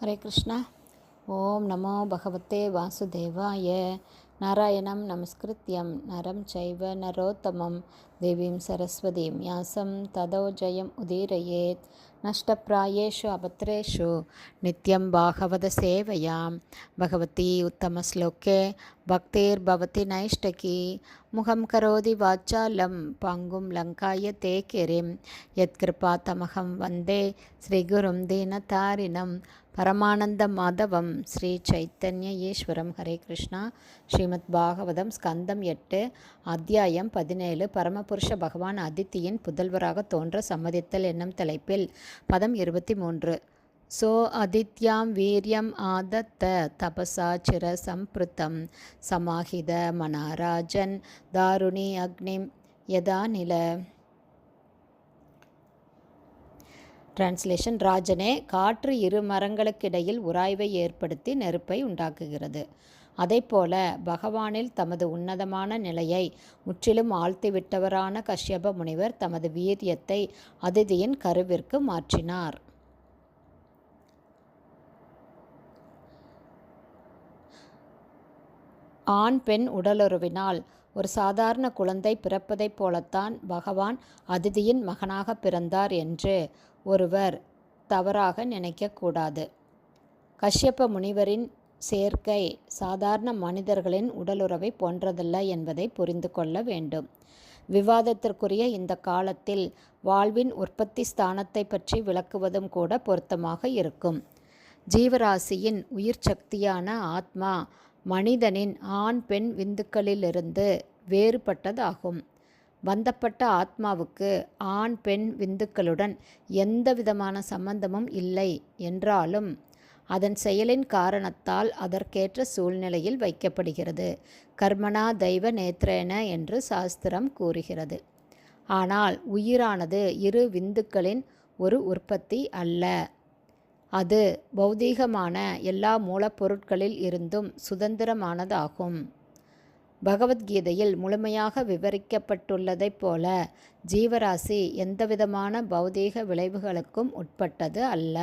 ஹரே கிருஷ்ணா. ஓம் நமோ பகவத்தே வாசுதேவாய. நாராயணம் நமஸ்கிருத்யம். நரம் சைவ நரோத்தமம். देवीं सरस्वतीं यासं तदो जयम् उदीरयेत्। नष्टप्रायेषु अपत्रेषु नित्यं भागवतसेवयां भगवती उत्तमश्लोके भक्तिर्भवति नैष्टकी। मुखं करोति वाचालं पङ्गुं लङ्काय ते किरिं। यत्कृपातमहं वन्दे श्रीगुरुं दीनतारिणं। பரமானந்தமாதவம் ஸ்ரீ சைத்தன்ய ஈஸ்வரம் ஹரே கிருஷ்ணா ஸ்ரீமத் பாகவதம் ஸ்கந்தம் எட்டு அத்தியாயம் பதினேழு பரம பரமபுருஷ பகவான் அதித்தியின் புதல்வராக தோன்ற சம்மதித்தல் என்னும் தலைப்பில் பதம் இருபத்தி மூன்று சோ அதித்யாம் வீரியம் ஆதத்த தபசா சிர சம்பிருத்தம் சமாஹித மனாராஜன் தாருணி அக்னிம் யதா நில. டிரான்ஸ்லேஷன் ராஜனே காற்று இரு மரங்களுக்கிடையில் உராய்வை ஏற்படுத்தி நெருப்பை உண்டாக்குகிறது. அதைப்போல பகவானில் தமது உன்னதமான நிலையை முற்றிலும் ஆழ்த்திவிட்டவரான கஷ்யப முனிவர் தமது வீரியத்தை அதிதியின் கருவிற்கு மாற்றினார். ஆண் பெண் உடலுறவினால் ஒரு சாதாரண குழந்தை பிறப்பதைப் போலத்தான் பகவான் அதிதியின் மகனாக பிறந்தார் என்று ஒருவர் தவறாக நினைக்கக்கூடாது கஷ்யப்ப முனிவரின் சேர்க்கை சாதாரண மனிதர்களின் உடலுறவை போன்றதல்ல என்பதை புரிந்து கொள்ள வேண்டும். விவாதத்திற்குரிய இந்த காலத்தில் வாழ்வின் உற்பத்தி ஸ்தானத்தை பற்றி விளக்குவதும் கூட பொருத்தமாக இருக்கும். ஜீவராசியின் உயிர் சக்தியான ஆத்மா மனிதனின் ஆண் பெண் விந்துக்களிலிருந்து வேறுபட்டதாகும். பந்தப்பட்ட ஆத்மாவுக்கு ஆண் பெண் விந்துக்களுடன் எந்த விதமான சம்பந்தமும் இல்லை என்றாலும் அதன் செயலின் காரணத்தால் அதற்கேற்ற சூழ்நிலையில் வைக்கப்படுகிறது. கர்மனா தெய்வ நேத்ரேன என்று சாஸ்திரம் கூறுகிறது. ஆனால் உயிரானது இரு விந்துக்களின் ஒரு உற்பத்தி அல்ல. அது பௌதீகமான எல்லா மூலப்பொருட்களில் இருந்தும் சுதந்திரமானதாகும். பகவத்கீதையில் முழுமையாக விவரிக்கப்பட்டுள்ளதைப் போல ஜீவராசி எந்தவிதமான பௌதீக விளைவுகளுக்கும் உட்பட்டது அல்ல.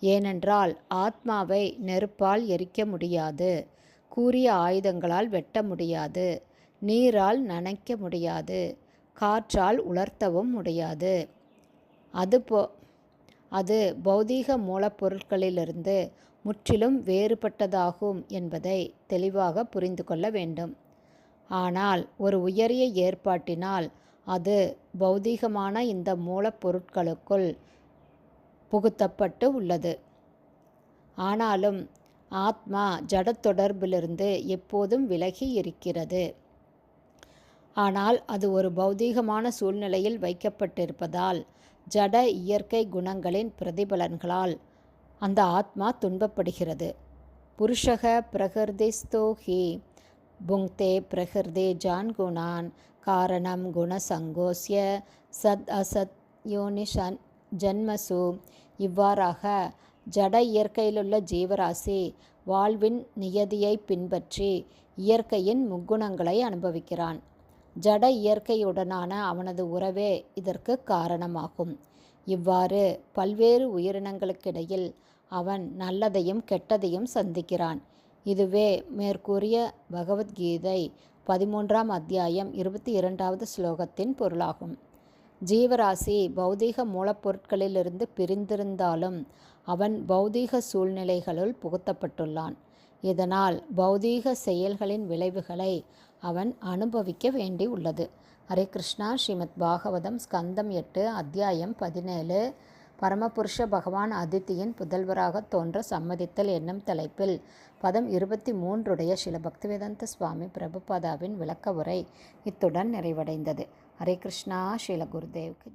ஏனென்றால் ஆத்மாவை நெருப்பால் எரிக்க முடியாது. கூறிய ஆயுதங்களால் வெட்ட முடியாது. நீரால் நனைக்க முடியாது. காற்றால் உலர்த்தவும் முடியாது. அதுபோ அது பௌதீக மூலப்பொருட்களிலிருந்து முற்றிலும் வேறுபட்டதாகும் என்பதை தெளிவாக புரிந்து கொள்ள வேண்டும். ஆனால் ஒரு உயரிய ஏற்பாட்டினால் அது பௌதீகமான இந்த மூலப்பொருட்களுக்குள் புகுத்தப்பட்டு உள்ளது. ஆனாலும் ஆத்மா ஜட தொடர்பிலிருந்து எப்போதும் விலகி இருக்கிறது. ஆனால் அது ஒரு பௌதீகமான சூழ்நிலையில் வைக்கப்பட்டிருப்பதால் ஜட இயற்கை குணங்களின் பிரதிபலன்களால் அந்த ஆத்மா துன்பப்படுகிறது. புருஷக பிரகிருதிஸ்தோ ஹி புங்தே பிரகிருதே ஜான் குணான் காரணம் குணசங்கோஸ்ய சத் அசத் யோனிஷன் ஜன்மசு. இவ்வாறாக ஜட இயற்கையிலுள்ள ஜீவராசி வாழ்வின் நியதியை பின்பற்றி இயற்கையின் முக்குணங்களை அனுபவிக்கிறான். ஜட இயற்கையுடனான அவனது உறவே இதற்கு காரணமாகும். இவ்வாறு பல்வேறு உயிரினங்களுக்கிடையில் அவன் நல்லதையும் கெட்டதையும் சந்திக்கிறான். இதுவே மேற்கூறிய பகவத்கீதை பதிமூன்றாம் அத்தியாயம் இருபத்தி இரண்டாவது ஸ்லோகத்தின் பொருளாகும். ஜீவராசி பௌதீக மூலப்பொருட்களிலிருந்து பிரிந்திருந்தாலும் அவன் பௌதீக சூழ்நிலைகளுள் புகுத்தப்பட்டுள்ளான். இதனால் பௌதீக செயல்களின் விளைவுகளை அவன் அனுபவிக்க வேண்டி உள்ளது ஹரே கிருஷ்ணா. ஸ்ரீமத் பாகவதம் ஸ்கந்தம் எட்டு அத்தியாயம் பதினேழு. பரமபுருஷ பகவான் அதித்தியின் புதல்வராக தோன்ற சம்மதித்தல் என்னும் தலைப்பில் பதம் இருபத்தி மூன்றுடைய சில பக்திவேதந்த சுவாமி பிரபுபாதாவின் விளக்க உரை இத்துடன் நிறைவடைந்தது. ஹரே கிருஷ்ணா ஸ்ரீல குருதேவ்க்கு